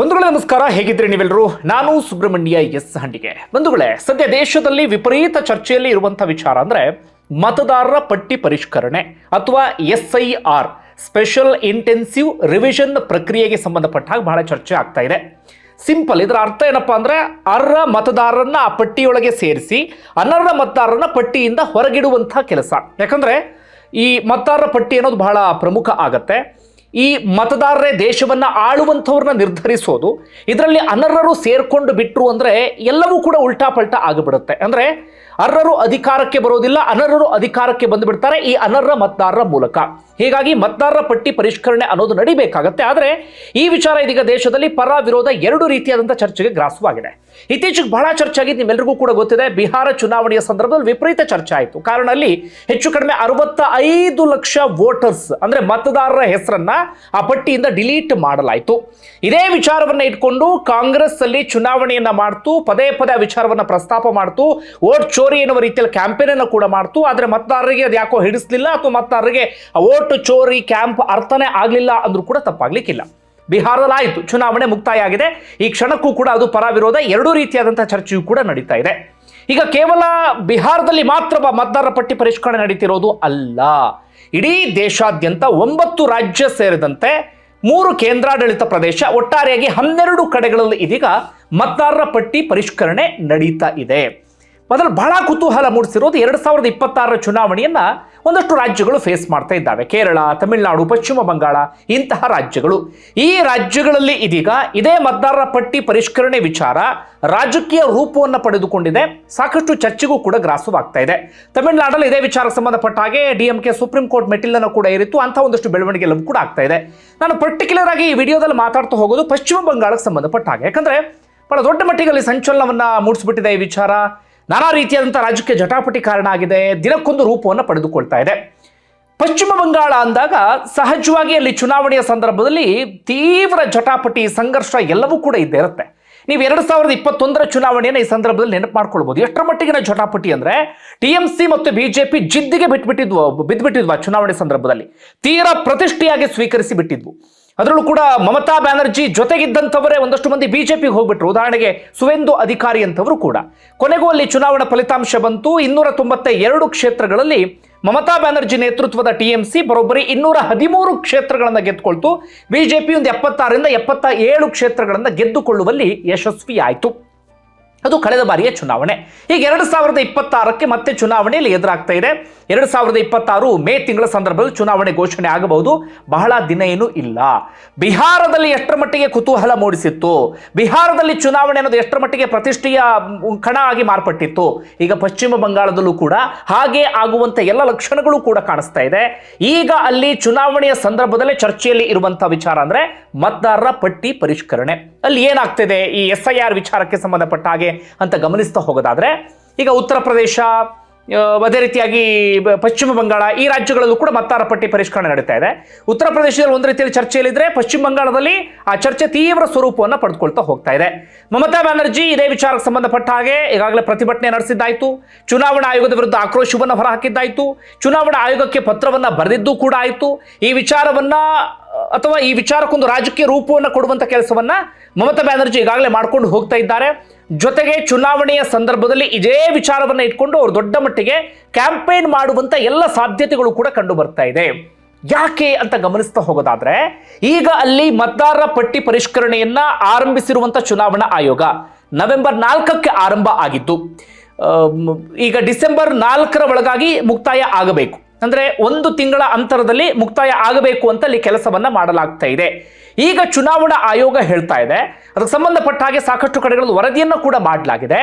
ಬಂಧುಗಳೇ, ನಮಸ್ಕಾರ. ಹೇಗಿದ್ರಿ ನೀವೆಲ್ಲರೂ? ನಾನು ಸುಬ್ರಹ್ಮಣ್ಯ ಎಸ್ ಹಂಡಿಗೆ. ಬಂಧುಗಳೇ, ಸದ್ಯ ದೇಶದಲ್ಲಿ ವಿಪರೀತ ಚರ್ಚೆಯಲ್ಲಿ ಇರುವಂತಹ ವಿಚಾರ ಅಂದ್ರೆ ಮತದಾರರ ಪಟ್ಟಿ ಪರಿಷ್ಕರಣೆ ಅಥವಾ S I R special intensive revision ಪ್ರಕ್ರಿಯೆಗೆ ಸಂಬಂಧಪಟ್ಟ ಹಾಗೆ ಬಹಳ ಚರ್ಚೆ ಆಗ್ತಾ ಇದೆ. ಸಿಂಪಲ್, ಇದರ ಅರ್ಥ ಏನಪ್ಪಾ ಅಂದ್ರೆ ಅರ್ಹ ಮತದಾರರನ್ನ ಆ ಪಟ್ಟಿಯೊಳಗೆ ಸೇರಿಸಿ ಅನರ್ಹ ಮತದಾರರನ್ನ ಪಟ್ಟಿಯಿಂದ ಹೊರಗಿಡುವಂತಹ ಕೆಲಸ. ಯಾಕಂದ್ರೆ ಈ ಮತದಾರರ ಪಟ್ಟಿ ಅನ್ನೋದು ಬಹಳ ಪ್ರಮುಖ ಆಗತ್ತೆ. ಈ ಮತದಾರರೇ ದೇಶವನ್ನ ಆಳುವಂಥವ್ರನ್ನ ನಿರ್ಧರಿಸೋದು, ಇದರಲ್ಲಿ ಅನರ್ಹರು ಸೇರ್ಕೊಂಡು ಬಿಟ್ಟರು ಅಂದರೆ ಎಲ್ಲವೂ ಕೂಡ ಉಲ್ಟಾ ಪಲ್ಟಾ ಆಗಿಬಿಡುತ್ತೆ. ಅಂದ್ರೆ ಅರ್ಹರು ಅಧಿಕಾರಕ್ಕೆ ಬರೋದಿಲ್ಲ ಅನರ್ಹರು ಅಧಿಕಾರಕ್ಕೆ ಬಂದುಬಿಡ್ತಾರೆ ಈ ಅನರ್ಹ ಮತದಾರರ ಮೂಲಕ. ಹೀಗಾಗಿ ಮತದಾರರ ಪಟ್ಟಿ ಪರಿಷ್ಕರಣೆ ಅನ್ನೋದು ನಡಿಬೇಕಾಗತ್ತೆ. ಆದರೆ ಈ ವಿಚಾರ ಇದೀಗ ದೇಶದಲ್ಲಿ ಪರ ವಿರೋಧ ಎರಡು ರೀತಿಯಾದಂಥ ಚರ್ಚೆಗೆ ಗ್ರಾಸವಾಗಿದೆ. ಇತ್ತೀಚೆಗೆ ಬಹಳ ಚರ್ಚೆ ಆಗಿದ್ದು ನಿಮ್ಮೆಲ್ಲರಿಗೂ ಕೂಡ ಗೊತ್ತಿದೆ, ಬಿಹಾರ ಚುನಾವಣೆಯ ಸಂದರ್ಭದಲ್ಲಿ ವಿಪರೀತ ಚರ್ಚೆ ಆಯಿತು. ಕಾರಣ ಅಲ್ಲಿ ಹೆಚ್ಚು ಕಡಿಮೆ ಅರವತ್ತ ಐದು ಲಕ್ಷ ವೋಟರ್ಸ್ ಅಂದರೆ ಮತದಾರರ ಹೆಸರನ್ನ ಆ ಪಟ್ಟಿಯಿಂದ ಡಿಲೀಟ್ ಮಾಡಲಾಯಿತು. ಇದೇ ವಿಚಾರವನ್ನು ಇಟ್ಕೊಂಡು ಕಾಂಗ್ರೆಸ್ ಅಲ್ಲಿ ಚುನಾವಣೆಯನ್ನ ಮಾಡ್ತು, ಪದೇ ಪದೇ ವಿಚಾರವನ್ನ ಪ್ರಸ್ತಾಪ ಮಾಡ್ತು ವೋಟ್ ಚೋರಿ ಎನ್ನುವ ರೀತಿಯಲ್ಲಿ ಕ್ಯಾಂಪೇನ್ ಅನ್ನು ಕೂಡ ಮಾಡ್ತು. ಆದರೆ ಮತದಾರರಿಗೆ ಅದು ಯಾಕೋ ಹಿಡಿಸ್ಲಿಲ್ಲ ಅಥವಾ ಮತದಾರರಿಗೆ ವೋಟ್ ಚೋರಿ ಕ್ಯಾಂಪ್ ಅರ್ಥನೇ ಆಗಲಿಲ್ಲ ಅಂದ್ರೂ ಕೂಡ ತಪ್ಪಾಗ್ಲಿಕ್ಕಿಲ್ಲ. ಬಿಹಾರದಲ್ಲಿ ಆಯಿತು. ಚುನಾವಣೆ ಮುಕ್ತಾಯ ಆಗಿದೆ ಈ ಕ್ಷಣಕ್ಕೂ ಕೂಡ ಅದು ಪರ ವಿರೋಧ ಎರಡೂ ರೀತಿಯಾದಂಥ ಚರ್ಚೆಯೂ ಕೂಡ ನಡೀತಾ ಇದೆ. ಈಗ ಕೇವಲ ಬಿಹಾರದಲ್ಲಿ ಮಾತ್ರ ಮತದಾರರ ಪಟ್ಟಿ ಪರಿಷ್ಕರಣೆ ನಡೀತಿರೋದು ಅಲ್ಲ. ಇಡೀ ದೇಶಾದ್ಯಂತ ಒಂಬತ್ತು ರಾಜ್ಯ ಸೇರಿದಂತೆ ಮೂರು ಕೇಂದ್ರಾಡಳಿತ ಪ್ರದೇಶ ಒಟ್ಟಾರೆಯಾಗಿ ಹನ್ನೆರಡು ಕಡೆಗಳಲ್ಲಿ ಇದೀಗ ಮತದಾರರ ಪಟ್ಟಿ ಪರಿಷ್ಕರಣೆ ನಡೀತಾ ಇದೆ. ಮೊದಲು ಬಹಳ ಕುತೂಹಲ ಮೂಡಿಸಿರೋದು ಎರಡು ಸಾವಿರದ ಇಪ್ಪತ್ತಾರರ ಚುನಾವಣೆಯನ್ನು ಒಂದಷ್ಟು ರಾಜ್ಯಗಳು ಫೇಸ್ ಮಾಡ್ತಾ ಇದ್ದಾವೆ. ಕೇರಳ, ತಮಿಳುನಾಡು, ಪಶ್ಚಿಮ ಬಂಗಾಳ ಇಂತಹ ರಾಜ್ಯಗಳು. ಈ ರಾಜ್ಯಗಳಲ್ಲಿ ಇದೀಗ ಇದೇ ಮತದಾರರ ಪಟ್ಟಿ ಪರಿಷ್ಕರಣೆ ವಿಚಾರ ರಾಜಕೀಯ ರೂಪವನ್ನು ಪಡೆದುಕೊಂಡಿದೆ. ಸಾಕಷ್ಟು ಚರ್ಚೆಗೂ ಕೂಡ ಗ್ರಾಸವಾಗ್ತಾ ಇದೆ. ತಮಿಳುನಾಡಲ್ಲಿ ಇದೇ ವಿಚಾರಕ್ಕೆ ಸಂಬಂಧಪಟ್ಟ ಹಾಗೆ ಡಿಎಂಕೆ ಸುಪ್ರೀಂ ಕೋರ್ಟ್ ಮೆಟ್ಟಿಲನ್ನು ಕೂಡ ಏರಿತ್ತು. ಅಂತಹ ಒಂದಷ್ಟು ಬೆಳವಣಿಗೆ ಕೂಡ ಆಗ್ತಾ ಇದೆ. ನಾನು ಪರ್ಟಿಕ್ಯುಲರ್ ಆಗಿ ಈ ವಿಡಿಯೋದಲ್ಲಿ ಮಾತಾಡ್ತಾ ಹೋಗೋದು ಪಶ್ಚಿಮ ಬಂಗಾಳಕ್ಕೆ ಸಂಬಂಧಪಟ್ಟ ಹಾಗೆ. ಯಾಕಂದ್ರೆ ಬಹಳ ದೊಡ್ಡ ಮಟ್ಟಿಗೆ ಸಂಚಲನವನ್ನ ಮೂಡಿಸ್ಬಿಟ್ಟಿದೆ ಈ ವಿಚಾರ. ನಾನಾ ರೀತಿಯಾದಂಥ ರಾಜಕೀಯ ಜಟಾಪಟಿ ಕಾರಣ ಆಗಿದೆ. ದಿನಕ್ಕೊಂದು ರೂಪವನ್ನು ಪಡೆದುಕೊಳ್ತಾ ಇದೆ. ಪಶ್ಚಿಮ ಬಂಗಾಳ ಅಂದಾಗ ಸಹಜವಾಗಿ ಅಲ್ಲಿ ಚುನಾವಣೆಯ ಸಂದರ್ಭದಲ್ಲಿ ತೀವ್ರ ಜಟಾಪಟಿ, ಸಂಘರ್ಷ ಎಲ್ಲವೂ ಕೂಡ ಇದ್ದೇ ಇರುತ್ತೆ. ನೀವು ಎರಡು ಸಾವಿರದ ಇಪ್ಪತ್ತೊಂದರ ಚುನಾವಣೆಯನ್ನು ಈ ಸಂದರ್ಭದಲ್ಲಿ ನೆನಪು ಮಾಡ್ಕೊಳ್ಬೋದು. ಎಷ್ಟರ ಮಟ್ಟಿಗಿನ ಜಟಾಪಟಿ ಅಂದರೆ ಟಿ ಎಂ ಸಿ ಮತ್ತು ಬಿಜೆಪಿ ಜಿದ್ದಿಗೆ ಬಿಟ್ಬಿಟ್ಟಿದ್ವು ಬಿದ್ದುಬಿಟ್ಟಿದ್ವು ಆ ಚುನಾವಣೆ ಸಂದರ್ಭದಲ್ಲಿ. ತೀರಾ ಪ್ರತಿಷ್ಠೆಯಾಗಿ ಸ್ವೀಕರಿಸಿ ಬಿಟ್ಟಿದ್ವು. ಅದರಲ್ಲೂ ಕೂಡ ಮಮತಾ ಬ್ಯಾನರ್ಜಿ ಜೊತೆಗಿದ್ದಂಥವರೇ ಒಂದಷ್ಟು ಮಂದಿ ಬಿಜೆಪಿಗೆ ಹೋಗ್ಬಿಟ್ರು. ಉದಾಹರಣೆಗೆ ಸುವೇಂದು ಅಧಿಕಾರಿ ಅಂತವರು ಕೂಡ. ಕೊನೆಗೂ ಅಲ್ಲಿ ಚುನಾವಣಾ ಫಲಿತಾಂಶ ಬಂತು. ಇನ್ನೂರ ತೊಂಬತ್ತ ಎರಡು ಕ್ಷೇತ್ರಗಳಲ್ಲಿ ಮಮತಾ ಬ್ಯಾನರ್ಜಿ ನೇತೃತ್ವದ ಟಿಎಂಸಿ ಬರೋಬ್ಬರಿ ಇನ್ನೂರ ಹದಿಮೂರು ಕ್ಷೇತ್ರಗಳನ್ನು ಗೆದ್ದುಕೊಳ್ತು ಬಿಜೆಪಿ ಒಂದು ಎಪ್ಪತ್ತಾರರಿಂದ ಎಪ್ಪತ್ತ ಏಳು ಕ್ಷೇತ್ರಗಳನ್ನು ಗೆದ್ದುಕೊಳ್ಳುವಲ್ಲಿ ಯಶಸ್ವಿಯಾಯಿತು. ಅದು ಕಳೆದ ಬಾರಿಯ ಚುನಾವಣೆ. ಈಗ ಎರಡು ಸಾವಿರದ ಇಪ್ಪತ್ತಾರಕ್ಕೆ ಮತ್ತೆ ಚುನಾವಣೆಯಲ್ಲಿ ಎದುರಾಗ್ತಾ ಇದೆ. ಎರಡು ಸಾವಿರದ ಇಪ್ಪತ್ತಾರು ಮೇ ತಿಂಗಳ ಸಂದರ್ಭದಲ್ಲಿ ಚುನಾವಣೆ ಘೋಷಣೆ ಆಗಬಹುದು. ಬಹಳ ದಿನ ಏನು ಇಲ್ಲ. ಬಿಹಾರದಲ್ಲಿ ಎಷ್ಟರ ಮಟ್ಟಿಗೆ ಕುತೂಹಲ ಮೂಡಿಸಿತ್ತು? ಬಿಹಾರದಲ್ಲಿ ಚುನಾವಣೆ ಅನ್ನೋದು ಎಷ್ಟರ ಮಟ್ಟಿಗೆ ಪ್ರತಿಷ್ಠೆಯ ಕಣ ಆಗಿ ಮಾರ್ಪಟ್ಟಿತ್ತು? ಈಗ ಪಶ್ಚಿಮ ಬಂಗಾಳದಲ್ಲೂ ಕೂಡ ಹಾಗೆ ಆಗುವಂತ ಎಲ್ಲ ಲಕ್ಷಣಗಳು ಕೂಡ ಕಾಣಿಸ್ತಾ ಇದೆ. ಈಗ ಅಲ್ಲಿ ಚುನಾವಣೆಯ ಸಂದರ್ಭದಲ್ಲೇ ಚರ್ಚೆಯಲ್ಲಿ ಇರುವಂತಹ ವಿಚಾರ ಅಂದ್ರೆ ಮತದಾರರ ಪಟ್ಟಿ ಪರಿಷ್ಕರಣೆ. ಅಲ್ಲಿ ಏನಾಗ್ತಿದೆ? ಈ ಎಸ್ ವಿಚಾರಕ್ಕೆ ಸಂಬಂಧಪಟ್ಟ ಹಾಗೆ ಅಂತ ಗಮನಿಸ್ತಾ ಹೋಗೋದಾದ್ರೆ, ಈಗ ಉತ್ತರ ಪ್ರದೇಶ ಅದೇ ರೀತಿಯಾಗಿ ಪಶ್ಚಿಮ ಬಂಗಾಳ ಈ ರಾಜ್ಯಗಳಲ್ಲೂ ಕೂಡ ಮತ್ತಾರ ಪಟ್ಟಿ ಪರಿಷ್ಕರಣೆ ನಡೀತಾ ಇದೆ. ಉತ್ತರ ಪ್ರದೇಶದಲ್ಲಿ ಒಂದು ರೀತಿಯಲ್ಲಿ ಚರ್ಚೆಯಲ್ಲಿದ್ದರೆ ಪಶ್ಚಿಮ ಬಂಗಾಳದಲ್ಲಿ ಆ ಚರ್ಚೆ ತೀವ್ರ ಸ್ವರೂಪವನ್ನು ಪಡೆದುಕೊಳ್ತಾ ಹೋಗ್ತಾ ಇದೆ. ಮಮತಾ ಬ್ಯಾನರ್ಜಿ ಇದೇ ವಿಚಾರಕ್ಕೆ ಸಂಬಂಧಪಟ್ಟ ಹಾಗೆ ಈಗಾಗಲೇ ಪ್ರತಿಭಟನೆ ನಡೆಸಿದ್ದಾಯಿತು. ಚುನಾವಣಾ ಆಯೋಗದ ವಿರುದ್ಧ ಆಕ್ರೋಶವನ್ನು ಹೊರಹಾಕಿದ್ದಾಯಿತು. ಚುನಾವಣಾ ಆಯೋಗಕ್ಕೆ ಪತ್ರವನ್ನು ಬರೆದಿದ್ದು ಕೂಡ ಆಯಿತು. ಈ ವಿಚಾರವನ್ನ, ಅಥವಾ ಈ ವಿಚಾರಕ್ಕೊಂದು ರಾಜಕೀಯ ರೂಪವನ್ನು ಕೊಡುವಂಥ ಕೆಲಸವನ್ನ ಮಮತಾ ಬ್ಯಾನರ್ಜಿ ಈಗಾಗಲೇ ಮಾಡ್ಕೊಂಡು ಹೋಗ್ತಾ ಇದ್ದಾರೆ. ಜೊತೆಗೆ ಚುನಾವಣೆಯ ಸಂದರ್ಭದಲ್ಲಿ ಇದೇ ವಿಚಾರವನ್ನ ಇಟ್ಕೊಂಡು ಅವರು ದೊಡ್ಡ ಮಟ್ಟಿಗೆ ಕ್ಯಾಂಪೇನ್ ಮಾಡುವಂತ ಎಲ್ಲ ಸಾಧ್ಯತೆಗಳು ಕೂಡ ಕಂಡು ಬರ್ತಾ ಇದೆ. ಯಾಕೆ ಅಂತ ಗಮನಿಸ್ತಾ ಹೋಗೋದಾದ್ರೆ, ಈಗ ಅಲ್ಲಿ ಮತದಾರರ ಪಟ್ಟಿ ಪರಿಷ್ಕರಣೆಯನ್ನ ಆರಂಭಿಸಿರುವಂಥ ಚುನಾವಣಾ ಆಯೋಗ ನವೆಂಬರ್ ನಾಲ್ಕಕ್ಕೆ ಆರಂಭ ಆಗಿದ್ದು ಈಗ ಡಿಸೆಂಬರ್ ನಾಲ್ಕರ ಒಳಗಾಗಿ ಮುಕ್ತಾಯ ಆಗಬೇಕು. ಅಂದ್ರೆ ಒಂದು ತಿಂಗಳ ಅಂತರದಲ್ಲಿ ಮುಕ್ತಾಯ ಆಗಬೇಕು ಅಂತ ಅಲ್ಲಿ ಕೆಲಸವನ್ನ ಮಾಡಲಾಗ್ತಾ ಇದೆ. ಈಗ ಚುನಾವಣಾ ಆಯೋಗ ಹೇಳ್ತಾ ಇದೆ. ಅದಕ್ಕೆ ಸಂಬಂಧಪಟ್ಟ ಹಾಗೆ ಸಾಕಷ್ಟು ಕಡೆಗಳಲ್ಲಿ ವರದಿಯನ್ನು ಕೂಡ ಮಾಡಲಾಗಿದೆ.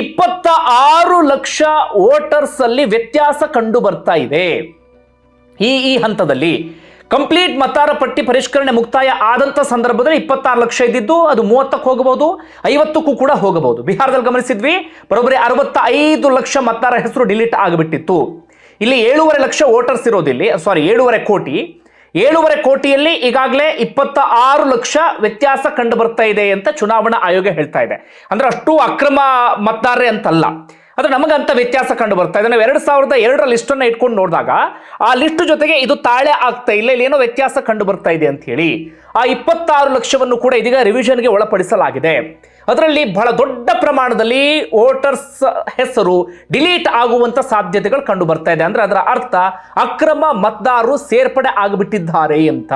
ಇಪ್ಪತ್ತ ಆರು ಲಕ್ಷ ವೋಟರ್ಸ್ ಅಲ್ಲಿ ವ್ಯತ್ಯಾಸ ಕಂಡು ಬರ್ತಾ ಇದೆ. ಈ ಈ ಹಂತದಲ್ಲಿ ಕಂಪ್ಲೀಟ್ ಮತದಾರ ಪಟ್ಟಿ ಪರಿಷ್ಕರಣೆ ಮುಕ್ತಾಯ ಆದಂತ ಸಂದರ್ಭದಲ್ಲಿ ಇಪ್ಪತ್ತಾರು ಲಕ್ಷ ಇದ್ದಿದ್ದು ಅದು ಮೂವತ್ತಕ್ಕೆ ಹೋಗಬಹುದು, ಐವತ್ತಕ್ಕೂ ಕೂಡ ಹೋಗಬಹುದು. ಬಿಹಾರದಲ್ಲಿ ಗಮನಿಸಿದ್ವಿ, ಬರೋಬ್ಬರಿ ಅರವತ್ತ ಲಕ್ಷ ಮತದಾರ ಹೆಸರು ಡಿಲೀಟ್ ಆಗಿಬಿಟ್ಟಿತ್ತು. ಇಲ್ಲಿ ಏಳೂವರೆ ಲಕ್ಷ ವೋಟರ್ಸ್ ಇರೋದಿಲ್ಲಿ ಸಾರಿ ಏಳೂವರೆ ಕೋಟಿ. ಏಳೂವರೆ ಕೋಟಿಯಲ್ಲಿ ಈಗಾಗಲೇ ಇಪ್ಪತ್ತ ಆರು ಲಕ್ಷ ವ್ಯತ್ಯಾಸ ಕಂಡು ಬರ್ತಾ ಇದೆ ಅಂತ ಚುನಾವಣಾ ಆಯೋಗ ಹೇಳ್ತಾ ಇದೆ. ಅಂದ್ರೆ ಅಷ್ಟು ಅಕ್ರಮ ಮತದಾರರೇ ಅಂತಲ್ಲ. ಆದ್ರೆ ನಮಗೆ ಅಂತ ವ್ಯತ್ಯಾಸ ಕಂಡು ಬರ್ತಾ ಇದೆ ನಾವು ಎರಡು ಸಾವಿರದ ಎರಡರ ಲಿಸ್ಟನ್ನು ಇಟ್ಕೊಂಡು ನೋಡಿದಾಗ ಆ ಲಿಸ್ಟ್ ಜೊತೆಗೆ ಇದು ತಾಳೆ ಆಗ್ತಾ ಇಲ್ಲ, ಇಲ್ಲಿ ಏನೋ ವ್ಯತ್ಯಾಸ ಕಂಡು ಬರ್ತಾ ಇದೆ ಅಂತ ಹೇಳಿ ಆ ಇಪ್ಪತ್ತಾರು ಲಕ್ಷವನ್ನು ಕೂಡ ಇದೀಗ ರಿವಿಷನ್ಗೆ ಒಳಪಡಿಸಲಾಗಿದೆ. ಅದರಲ್ಲಿ ಬಹಳ ದೊಡ್ಡ ಪ್ರಮಾಣದಲ್ಲಿ ವೋಟರ್ಸ್ ಹೆಸರು ಡಿಲೀಟ್ ಆಗುವಂತ ಸಾಧ್ಯತೆಗಳು ಕಂಡು ಬರ್ತಾ ಇದೆ. ಅಂದರೆ ಅದರ ಅರ್ಥ ಅಕ್ರಮ ಮತದಾರರು ಸೇರ್ಪಡೆ ಆಗಿಬಿಟ್ಟಿದ್ದಾರೆ ಅಂತ.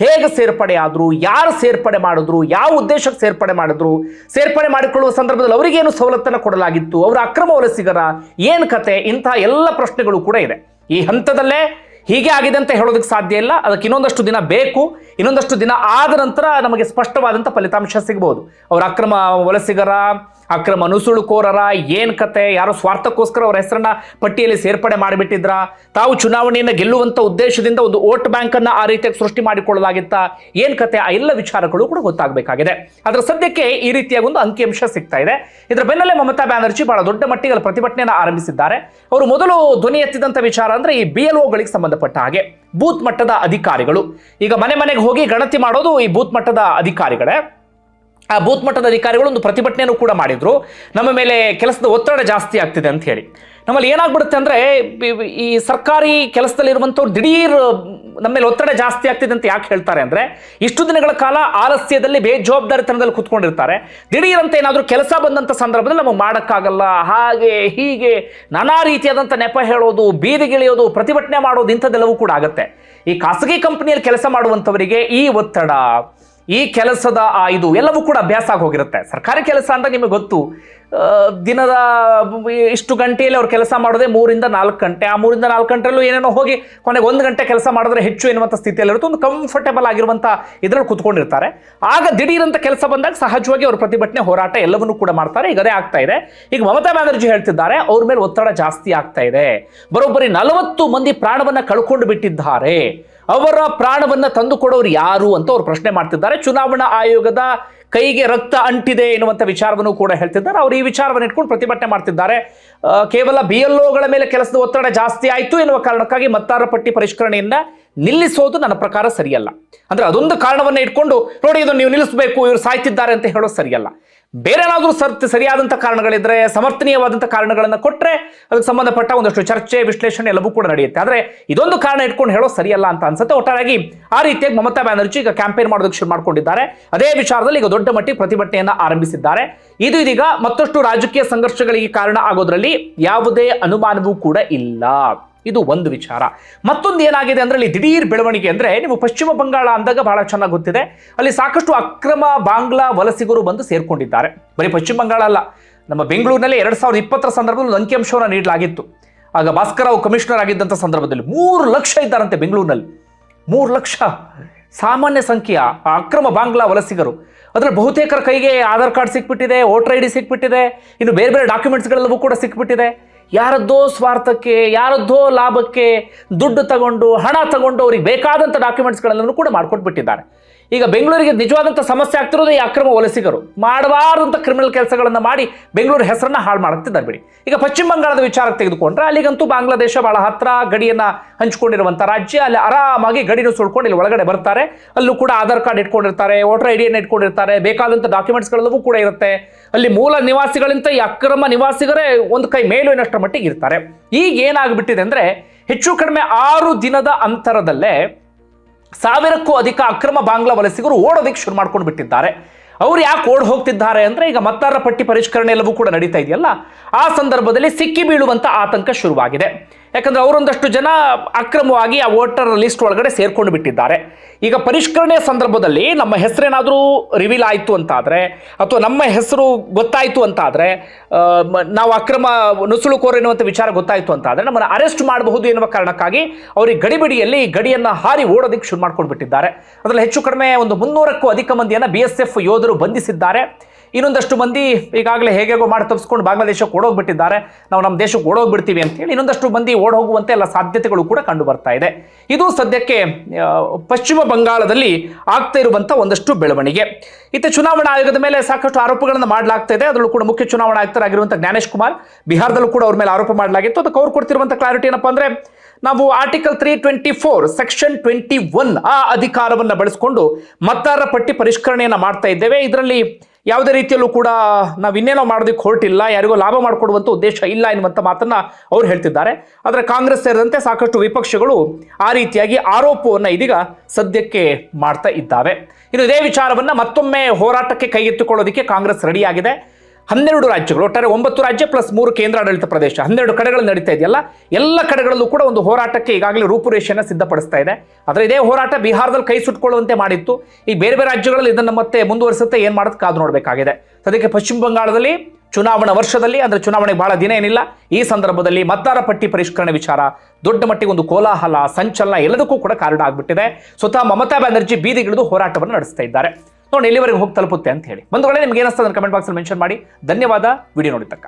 ಹೇಗೆ ಸೇರ್ಪಡೆ ಆದರು, ಯಾರು ಸೇರ್ಪಡೆ ಮಾಡಿದ್ರು, ಯಾವ ಉದ್ದೇಶಕ್ಕೆ ಸೇರ್ಪಡೆ ಮಾಡಿದ್ರು, ಸೇರ್ಪಡೆ ಮಾಡಿಕೊಳ್ಳುವ ಸಂದರ್ಭದಲ್ಲಿ ಅವರಿಗೇನು ಸವಲತ್ತನ್ನು ಕೊಡಲಾಗಿತ್ತು, ಅವರ ಅಕ್ರಮ ವಲಸಿಗರ ಏನು ಕತೆ ಇಂತಹ ಎಲ್ಲ ಪ್ರಶ್ನೆಗಳು ಕೂಡ ಇದೆ. ಈ ಹಂತದಲ್ಲೇ ಹೀಗೆ ಆಗಿದೆ ಅಂತ ಹೇಳೋದಕ್ಕೆ ಸಾಧ್ಯ ಇಲ್ಲ. ಅದಕ್ಕೆ ಇನ್ನೊಂದಷ್ಟು ದಿನ ಬೇಕು. ಇನ್ನೊಂದಷ್ಟು ದಿನ ಆದ ನಂತರ ನಮಗೆ ಸ್ಪಷ್ಟವಾದಂಥ ಫಲಿತಾಂಶ ಸಿಗ್ಬೋದು. ಅವರ ಅಕ್ರಮ ವಲಸಿಗರ ಅಕ್ರಮ ನುಸುಳುಕೋರರ ಏನ್ ಕತೆ? ಯಾರೋ ಸ್ವಾರ್ಥಕ್ಕೋಸ್ಕರ ಅವರ ಹೆಸರನ್ನ ಪಟ್ಟಿಯಲ್ಲಿ ಸೇರ್ಪಡೆ ಮಾಡಿಬಿಟ್ಟಿದ್ರ? ತಾವು ಚುನಾವಣೆಯನ್ನು ಗೆಲ್ಲುವಂತ ಉದ್ದೇಶದಿಂದ ಒಂದು ವೋಟ್ ಬ್ಯಾಂಕ್ ಅನ್ನ ಆ ರೀತಿಯಾಗಿ ಸೃಷ್ಟಿ ಮಾಡಿಕೊಳ್ಳಲಾಗಿತ್ತ? ಏನ್ ಕತೆ? ಆ ಎಲ್ಲ ವಿಚಾರಗಳು ಕೂಡ ಗೊತ್ತಾಗಬೇಕಾಗಿದೆ. ಅದರ ಸದ್ಯಕ್ಕೆ ಈ ರೀತಿಯಾಗಿ ಒಂದು ಅಂಕಿಅಂಶ ಸಿಗ್ತಾ ಇದೆ. ಇದರ ಬೆನ್ನಲ್ಲೇ ಮಮತಾ ಬ್ಯಾನರ್ಜಿ ಬಹಳ ದೊಡ್ಡ ಮಟ್ಟಿಗೆ ಪ್ರತಿಭಟನೆಯನ್ನು ಆರಂಭಿಸಿದ್ದಾರೆ. ಅವರು ಮೊದಲು ಧ್ವನಿ ಎತ್ತಿದಂತ ವಿಚಾರ ಅಂದ್ರೆ ಈ ಬಿ ಎಲ್ ಓಗಳಿಗೆ ಸಂಬಂಧಪಟ್ಟ ಹಾಗೆ. ಬೂತ್ ಮಟ್ಟದ ಅಧಿಕಾರಿಗಳು. ಈಗ ಮನೆ ಮನೆಗೆ ಹೋಗಿ ಗಣತಿ ಮಾಡೋದು ಈ ಬೂತ್ ಮಟ್ಟದ ಅಧಿಕಾರಿಗಳೇ. ಆ ಬೂತ್ ಮಟ್ಟದ ಅಧಿಕಾರಿಗಳು ಒಂದು ಪ್ರತಿಭಟನೆಯನ್ನು ಕೂಡ ಮಾಡಿದ್ರು. ನಮ್ಮ ಮೇಲೆ ಕೆಲಸದ ಒತ್ತಡ ಜಾಸ್ತಿ ಆಗ್ತಿದೆ ಅಂತ ಹೇಳಿ. ನಮ್ಮಲ್ಲಿ ಏನಾಗ್ಬಿಡುತ್ತೆ ಅಂದ್ರೆ, ಈ ಸರ್ಕಾರಿ ಕೆಲಸದಲ್ಲಿರುವಂಥವ್ರು ದಿಢೀರ್ ನಮ್ಮ ಮೇಲೆ ಒತ್ತಡ ಜಾಸ್ತಿ ಆಗ್ತಿದೆ ಅಂತ ಯಾಕೆ ಹೇಳ್ತಾರೆ ಅಂದ್ರೆ, ಇಷ್ಟು ದಿನಗಳ ಕಾಲ ಆಲಸ್ಯದಲ್ಲಿ ಬೇಜವಾಬ್ದಾರಿತನದಲ್ಲಿ ಕುತ್ಕೊಂಡಿರ್ತಾರೆ. ಅಂತ ಏನಾದರೂ ಕೆಲಸ ಬಂದಂಥ ಸಂದರ್ಭದಲ್ಲಿ ನಮಗೆ ಮಾಡೋಕ್ಕಾಗಲ್ಲ. ಹಾಗೆ, ಹೀಗೆ, ನಾನಾ ರೀತಿಯಾದಂಥ ನೆಪ ಹೇಳೋದು ಬೀದಿಗಿಳಿಯೋದು ಪ್ರತಿಭಟನೆ ಮಾಡೋದು ಇಂಥದ್ದೆಲ್ಲವೂ ಕೂಡ ಆಗುತ್ತೆ. ಈ ಖಾಸಗಿ ಕಂಪನಿಯಲ್ಲಿ ಕೆಲಸ ಮಾಡುವಂಥವರಿಗೆ ಈ ಒತ್ತಡ ಈ ಕೆಲಸದ ಆ ಇದು ಎಲ್ಲವೂ ಕೂಡ ಅಭ್ಯಾಸ ಆಗಿ ಹೋಗಿರುತ್ತೆ ಸರ್ಕಾರಿ ಕೆಲಸ ಅಂದ್ರೆ ನಿಮಗೆ ಗೊತ್ತು. ದಿನದ ಇಷ್ಟು ಗಂಟೆಯಲ್ಲಿ ಅವ್ರು ಕೆಲಸ ಮಾಡೋದೇ ಮೂರಿಂದ ನಾಲ್ಕು ಗಂಟೆ. ಆ ಮೂರಿಂದ ನಾಲ್ಕು ಗಂಟೆಲ್ಲೂ ಏನೇನೋ ಹೋಗಿ ಕೊನೆಗೆ ಒಂದು ಗಂಟೆ ಕೆಲಸ ಮಾಡಿದ್ರೆ ಹೆಚ್ಚು ಎನ್ನುವಂಥ ಸ್ಥಿತಿಯಲ್ಲಿರುತ್ತೆ ಒಂದು ಕಂಫರ್ಟೇಬಲ್ ಆಗಿರುವಂಥ ಇದರಲ್ಲಿ ಕುತ್ಕೊಂಡಿರ್ತಾರೆ. ಆಗ ದಿಢೀರಂತ ಕೆಲಸ ಬಂದಾಗ ಸಹಜವಾಗಿ ಅವ್ರ ಪ್ರತಿಭಟನೆ, ಹೋರಾಟ ಎಲ್ಲವನ್ನೂ ಕೂಡ ಮಾಡ್ತಾರೆ. ಈಗ ಅದೇ ಆಗ್ತಾ ಇದೆ. ಈಗ ಮಮತಾ ಬ್ಯಾನರ್ಜಿ ಹೇಳ್ತಿದ್ದಾರೆ, ಅವ್ರ ಮೇಲೆ ಒತ್ತಡ ಜಾಸ್ತಿ ಆಗ್ತಾ ಇದೆ. ಬರೋಬ್ಬರಿ ನಲವತ್ತು ಮಂದಿ ಪ್ರಾಣವನ್ನ ಕಳ್ಕೊಂಡು ಬಿಟ್ಟಿದ್ದಾರೆ. ಅವರ ಪ್ರಾಣವನ್ನು ತಂದು ಕೊಡೋರು ಯಾರು ಅಂತ ಅವ್ರು ಪ್ರಶ್ನೆ ಮಾಡ್ತಿದ್ದಾರೆ. ಚುನಾವಣಾ ಆಯೋಗದ ಕೈಗೆ ರಕ್ತ ಅಂಟಿದೆ ಎನ್ನುವಂಥ ವಿಚಾರವನ್ನು ಕೂಡ ಹೇಳ್ತಿದ್ದಾರೆ. ಅವರು ಈ ವಿಚಾರವನ್ನು ಇಟ್ಕೊಂಡು ಪ್ರತಿಭಟನೆ ಮಾಡ್ತಿದ್ದಾರೆ. ಕೇವಲ ಬಿ ಎಲ್ ಮೇಲೆ ಕೆಲಸದ ಒತ್ತಡ ಜಾಸ್ತಿ ಆಯಿತು ಎನ್ನುವ ಕಾರಣಕ್ಕಾಗಿ ಮತ್ತಾರ ಪಟ್ಟಿ ಪರಿಷ್ಕರಣೆಯಿಂದ ನಿಲ್ಲಿಸೋದು ನನ್ನ ಪ್ರಕಾರ ಸರಿಯಲ್ಲ. ಅಂದ್ರೆ ಅದೊಂದು ಕಾರಣವನ್ನ ಇಟ್ಕೊಂಡು, ನೋಡಿ ಇದು ನೀವು ನಿಲ್ಲಿಸಬೇಕು, ಇವರು ಸಾಯ್ತಿದ್ದಾರೆ ಅಂತ ಹೇಳೋದು ಸರಿಯಲ್ಲ. ಬೇರೆ ಏನಾದರೂ ಸರ್ ಸರಿಯಾದಂಥ ಕಾರಣಗಳಿದ್ರೆ, ಸಮರ್ಥನೀಯವಾದಂಥ ಕಾರಣಗಳನ್ನು ಕೊಟ್ಟರೆ ಅದಕ್ಕೆ ಸಂಬಂಧಪಟ್ಟ ಒಂದಷ್ಟು ಚರ್ಚೆ, ವಿಶ್ಲೇಷಣೆ ಎಲ್ಲವೂ ಕೂಡ ನಡೆಯುತ್ತೆ. ಆದರೆ ಇದೊಂದು ಕಾರಣ ಇಟ್ಕೊಂಡು ಹೇಳೋ ಸರಿಯಲ್ಲ ಅಂತ ಅನ್ಸುತ್ತೆ. ಒಟ್ಟಾರೆಯಾಗಿ ಆ ರೀತಿಯಾಗಿ ಮಮತಾ ಬ್ಯಾನರ್ಜಿ ಈಗ ಕ್ಯಾಂಪೇನ್ ಮಾಡೋದಕ್ಕೆ ಶುರು ಮಾಡ್ಕೊಂಡಿದ್ದಾರೆ. ಅದೇ ವಿಚಾರದಲ್ಲಿ ಈಗ ದೊಡ್ಡ ಮಟ್ಟಿಗೆ ಪ್ರತಿಭಟನೆಯನ್ನು ಆರಂಭಿಸಿದ್ದಾರೆ. ಇದು ಇದೀಗ ಮತ್ತಷ್ಟು ರಾಜಕೀಯ ಸಂಘರ್ಷಗಳಿಗೆ ಕಾರಣ ಆಗೋದ್ರಲ್ಲಿ ಯಾವುದೇ ಅನುಮಾನವೂ ಕೂಡ ಇಲ್ಲ. ಇದು ಒಂದು ವಿಚಾರ. ಮತ್ತೊಂದು ಏನಾಗಿದೆ ಅಂದ್ರೆ ಅಲ್ಲಿ ದಿಢೀರ್ ಬೆಳವಣಿಗೆ ಅಂದ್ರೆ ನೀವು ಪಶ್ಚಿಮ ಬಂಗಾಳ ಅಂದಾಗ ಬಹಳ ಚೆನ್ನಾಗಿ ಗೊತ್ತಿದೆ. ಅಲ್ಲಿ ಸಾಕಷ್ಟು ಅಕ್ರಮ ಬಾಂಗ್ಲಾ ವಲಸಿಗರು ಬಂದು ಸೇರ್ಕೊಂಡಿದ್ದಾರೆ. ಬರೀ ಪಶ್ಚಿಮ ಬಂಗಾಳ ಅಲ್ಲ, ನಮ್ಮ ಬೆಂಗಳೂರಿನಲ್ಲಿ ಎರಡು ಸಾವಿರದ ಇಪ್ಪತ್ತರ ಸಂದರ್ಭದಲ್ಲಿ ಅಂಕಿಅಂಶವನ್ನು ನೀಡಲಾಗಿತ್ತು. ಆಗ ಭಾಸ್ಕರ್ ಕಮಿಷನರ್ ಆಗಿದ್ದಂಥ ಸಂದರ್ಭದಲ್ಲಿ ಮೂರು ಲಕ್ಷ ಇದ್ದಾರಂತೆ ಬೆಂಗಳೂರಿನಲ್ಲಿ. ಮೂರು ಲಕ್ಷ. ಸಾಮಾನ್ಯ ಸಂಖ್ಯೆಯ ಅಕ್ರಮ ಬಾಂಗ್ಲಾ ವಲಸಿಗರು. ಅದರಲ್ಲಿ ಬಹುತೇಕರ ಕೈಗೆ ಆಧಾರ್ ಕಾರ್ಡ್ ಸಿಕ್ಬಿಟ್ಟಿದೆ, ವೋಟರ್ ಐ ಡಿ ಸಿಕ್ಬಿಟ್ಟಿದೆ, ಇನ್ನು ಬೇರೆ ಬೇರೆ ಡಾಕ್ಯುಮೆಂಟ್ಸ್ಗಳೆಲ್ಲವೂ ಕೂಡ ಸಿಕ್ಬಿಟ್ಟಿದೆ. ಯಾರದ್ದೋ ಸ್ವಾರ್ಥಕ್ಕೆ ಯಾರದ್ದೋ ಲಾಭಕ್ಕೆ ದುಡ್ಡು ತಗೊಂಡು ಹಣ ತಗೊಂಡು ಅವ್ರಿಗೆ ಬೇಕಾದಂಥ ಡಾಕ್ಯುಮೆಂಟ್ಸ್ಗಳೆಲ್ಲವೂ ಕೂಡ ಮಾಡ್ಕೊಟ್ಬಿಟ್ಟಿದ್ದಾರೆ. ಈಗ ಬೆಂಗಳೂರಿಗೆ ನಿಜವಾದಂಥ ಸಮಸ್ಯೆ ಆಗ್ತಿರೋದು ಈ ಅಕ್ರಮ ವಲಸಿಗರು. ಮಾಡಬಾರ್ದಂಥ ಕ್ರಿಮಿನಲ್ ಕೆಲಸಗಳನ್ನು ಮಾಡಿ ಬೆಂಗಳೂರು ಹೆಸರನ್ನ ಹಾಳು ಮಾಡುತ್ತಿದ್ದಾರೆ ಬಿಡಿ. ಈಗ ಪಶ್ಚಿಮ ಬಂಗಾಳದ ವಿಚಾರಕ್ಕೆ ತೆಗೆದುಕೊಂಡ್ರೆ ಅಲ್ಲಿಗಂತೂ ಬಾಂಗ್ಲಾದೇಶ ಬಹಳ ಹತ್ರ ಗಡಿಯನ್ನು ಹಂಚಿಕೊಂಡಿರುವಂಥ ರಾಜ್ಯ, ಅಲ್ಲಿ ಆರಾಮಾಗಿ ಗಡಿನ ಸುಳ್ಕೊಂಡು ಇಲ್ಲಿ ಒಳಗಡೆ ಬರ್ತಾರೆ. ಅಲ್ಲೂ ಕೂಡ ಆಧಾರ್ ಕಾರ್ಡ್ ಇಟ್ಕೊಂಡಿರ್ತಾರೆ, ವೋಟರ್ ಡಿಯನ್ನು ಇಟ್ಕೊಂಡಿರ್ತಾರೆ ಬೇಕಾದಂಥ ಡಾಕ್ಯುಮೆಂಟ್ಸ್ಗಳೆಲ್ಲವೂ ಕೂಡ ಇರುತ್ತೆ. ಅಲ್ಲಿ ಮೂಲ ನಿವಾಸಿಗಳಿಂದ ಈ ಅಕ್ರಮ ನಿವಾಸಿಗರೇ ಒಂದು ಕೈ ಮೇಲು ಮಟ್ಟಿಗೆ ಇರ್ತಾರೆ. ಈಗ ಏನಾಗ್ಬಿಟ್ಟಿದೆ ಅಂದರೆ ಹೆಚ್ಚು ಕಡಿಮೆ ಆರು ದಿನದ ಅಂತರದಲ್ಲೇ ಸಾವಿರಕ್ಕೂ ಅಧಿಕ ಅಕ್ರಮ ಬಾಂಗ್ಲಾ ವಲಸಿಗರು ಓಡೋದಕ್ಕೆ ಶುರು ಮಾಡ್ಕೊಂಡು ಬಿಟ್ಟಿದ್ದಾರೆ. ಅವ್ರು ಯಾಕೆ ಓಡ್ ಹೋಗ್ತಿದ್ದಾರೆ ಅಂದ್ರೆ ಈಗ ಮತದಾರರ ಪಟ್ಟಿ ಪರಿಷ್ಕರಣೆ ಎಲ್ಲವೂ ಕೂಡ ನಡೀತಾ ಇದೆಯಲ್ಲ? ಆ ಸಂದರ್ಭದಲ್ಲಿ ಸಿಕ್ಕಿ ಬೀಳುವಂತ ಆತಂಕ ಶುರುವಾಗಿದೆ. ಯಾಕಂದ್ರೆ ಅವರೊಂದಷ್ಟು ಜನ ಅಕ್ರಮವಾಗಿ ಆ ವೋಟರ್ ಲಿಸ್ಟ್ ಒಳಗಡೆ ಸೇರ್ಕೊಂಡು ಬಿಟ್ಟಿದ್ದಾರೆ. ಈಗ ಪರಿಷ್ಕರಣೆಯ ಸಂದರ್ಭದಲ್ಲಿ ನಮ್ಮ ಹೆಸರೇನಾದರೂ ರಿವೀಲ್ ಆಯಿತು ಅಂತಾದರೆ, ಅಥವಾ ನಮ್ಮ ಹೆಸರು ಗೊತ್ತಾಯಿತು ಅಂತಾದರೆ ನಾವು ಅಕ್ರಮ ನುಸುಳುಕೋರು ಎನ್ನುವಂಥ ವಿಚಾರ ಗೊತ್ತಾಯಿತು ಅಂತಾದರೆ, ನಮ್ಮನ್ನು ಅರೆಸ್ಟ್ ಮಾಡಬಹುದು ಎನ್ನುವ ಕಾರಣಕ್ಕಾಗಿ ಅವರಿಗೆ ಗಡಿಬಿಡಿಯಲ್ಲಿ ಗಡಿಯನ್ನು ಹಾರಿ ಓಡೋದಕ್ಕೆ ಶುರು ಮಾಡ್ಕೊಂಡು ಬಿಟ್ಟಿದ್ದಾರೆ ಅದರಲ್ಲಿ ಹೆಚ್ಚು ಕಡಿಮೆ ಒಂದು ಮುನ್ನೂರಕ್ಕೂ ಅಧಿಕ ಮಂದಿಯನ್ನು ಬಿ ಯೋಧರು ಬಂಧಿಸಿದ್ದಾರೆ. ಇನ್ನೊಂದಷ್ಟು ಮಂದಿ ಈಗಾಗಲೇ ಹೇಗೇಗೋ ಮಾಡಿ ತಪ್ಪಿಸ್ಕೊಂಡು ಬಾಂಗ್ಲಾದೇಶಕ್ಕೆ ಓಡೋಗ್ಬಿಟ್ಟಿದ್ದಾರೆ. ನಾವು ನಮ್ಮ ದೇಶಕ್ಕೆ ಓಡೋಗ್ಬಿಡ್ತೀವಿ ಅಂತೇಳಿ ಇನ್ನೊಂದಷ್ಟು ಮಂದಿ ಓಡೋಗುವಂತೆ ಎಲ್ಲ ಸಾಧ್ಯತೆಗಳು ಕೂಡ ಕಂಡು ಬರ್ತಾ ಇದೆ. ಇದು ಸದ್ಯಕ್ಕೆ ಪಶ್ಚಿಮ ಬಂಗಾಳದಲ್ಲಿ ಆಗ್ತಾ ಇರುವಂಥ ಒಂದಷ್ಟು ಬೆಳವಣಿಗೆ. ಇತ್ತೆ ಚುನಾವಣಾ ಆಯೋಗದ ಮೇಲೆ ಸಾಕಷ್ಟು ಆರೋಪಗಳನ್ನು ಮಾಡಲಾಗ್ತಾ ಇದೆ. ಅದರಲ್ಲೂ ಕೂಡ ಮುಖ್ಯ ಚುನಾವಣಾ ಆಯುಕ್ತರಾಗಿರುವಂಥ ಜ್ಞಾನೇಶ್ ಕುಮಾರ್ ಬಿಹಾರದಲ್ಲೂ ಕೂಡ ಅವ್ರ ಮೇಲೆ ಆರೋಪ ಮಾಡಲಾಗಿತ್ತು. ಅದಕ್ಕೆ ಅವ್ರು ಕೊಡ್ತಿರುವಂಥ ಕ್ಲಾರಿಟಿ ಏನಪ್ಪ ಅಂದರೆ, ನಾವು article three twenty four section twenty one ಆ ಅಧಿಕಾರವನ್ನು ಬಳಸಿಕೊಂಡು ಮತದಾರರ ಪಟ್ಟಿ ಪರಿಷ್ಕರಣೆಯನ್ನು ಮಾಡ್ತಾ ಇದ್ದೇವೆ. ಇದರಲ್ಲಿ ಯಾವುದೇ ರೀತಿಯಲ್ಲೂ ಕೂಡ ನಾವು ಇನ್ನೇನೋ ಮಾಡೋದಕ್ಕೆ ಹೊರಟಿಲ್ಲ, ಯಾರಿಗೂ ಲಾಭ ಮಾಡಿಕೊಡುವಂಥ ಉದ್ದೇಶ ಇಲ್ಲ ಎನ್ನುವಂಥ ಮಾತನ್ನ ಅವ್ರು ಹೇಳ್ತಿದ್ದಾರೆ. ಆದರೆ ಕಾಂಗ್ರೆಸ್ ಸೇರಿದಂತೆ ಸಾಕಷ್ಟು ವಿಪಕ್ಷಗಳು ಆ ರೀತಿಯಾಗಿ ಆರೋಪವನ್ನು ಇದೀಗ ಸದ್ಯಕ್ಕೆ ಮಾಡ್ತಾ ಇದ್ದಾವೆ. ಇನ್ನು ಇದೇ ವಿಚಾರವನ್ನು ಮತ್ತೊಮ್ಮೆ ಹೋರಾಟಕ್ಕೆ ಕೈಗೆತ್ತಿಕೊಳ್ಳೋದಕ್ಕೆ ಕಾಂಗ್ರೆಸ್ ರೆಡಿಯಾಗಿದೆ ಹನ್ನೆರಡು ರಾಜ್ಯಗಳು, ಒಟ್ಟಾರೆ ಒಂಬತ್ತು ರಾಜ್ಯ ಪ್ಲಸ್ ಮೂರು ಕೇಂದ್ರಾಡಳಿತ ಪ್ರದೇಶ. ಹನ್ನೆರಡು ಕಡೆಗಳು ನಡೀತಾ ಇದೆಯಲ್ಲ, ಎಲ್ಲ ಕಡೆಗಳಲ್ಲೂ ಕೂಡ ಒಂದು ಹೋರಾಟಕ್ಕೆ ಈಗಾಗಲೇ ರೂಪುರೇಷೆಯನ್ನು ಸಿದ್ಧಪಡಿಸ್ತಾ ಇದೆ. ಆದರೆ ಇದೇ ಹೋರಾಟ ಬಿಹಾರದಲ್ಲಿ ಕೈ ಸುಟ್ಕೊಳ್ಳುವಂತೆ ಮಾಡಿತ್ತು. ಈ ಬೇರೆ ಬೇರೆ ರಾಜ್ಯಗಳಲ್ಲಿ ಇದನ್ನು ಮತ್ತೆ ಮುಂದುವರಿಸುತ್ತೆ, ಏನು ಮಾಡೋದು ಕಾದು ನೋಡಬೇಕಾಗಿದೆ. ಅದಕ್ಕೆ ಪಶ್ಚಿಮ ಬಂಗಾಳದಲ್ಲಿ ಚುನಾವಣಾ ವರ್ಷದಲ್ಲಿ, ಅಂದರೆ ಚುನಾವಣೆಗೆ ಬಹಳ ದಿನ ಏನಿಲ್ಲ, ಈ ಸಂದರ್ಭದಲ್ಲಿ ಮತದಾರ ಪಟ್ಟಿ ಪರಿಷ್ಕರಣೆ ವಿಚಾರ, ದೊಡ್ಡ ಮಟ್ಟಿಗೆ ಒಂದು ಕೋಲಾಹಲ, ಸಂಚಲನ ಎಲ್ಲದಕ್ಕೂ ಕೂಡ ಕಾರಣ ಆಗಿಬಿಟ್ಟಿದೆ. ಸ್ವತಃ ಮಮತಾ ಬ್ಯಾನರ್ಜಿ ಬೀದಿಗಿಳಿದು ಹೋರಾಟವನ್ನು ನಡೆಸ್ತಾ ಇದ್ದಾರೆ. ನೋಡಿ ಎಲ್ಲಿವರೆಗೆ ಹೋಗಿ ತಲುಪುತ್ತೆ ಅಂತ ಹೇಳಿ. ಬಂಧುಗಳೇ, ನಿಮ್ಗೆ ಏನಿಸ್ತದೆ ಕಮೆಂಟ್ ಬಾಕ್ಸಲ್ಲಿ ಮೆನ್ಷನ್ ಮಾಡಿ. ಧನ್ಯವಾದ. ವಿಡಿಯೋ ನೋಡಿದ್ದಕ್ಕೆ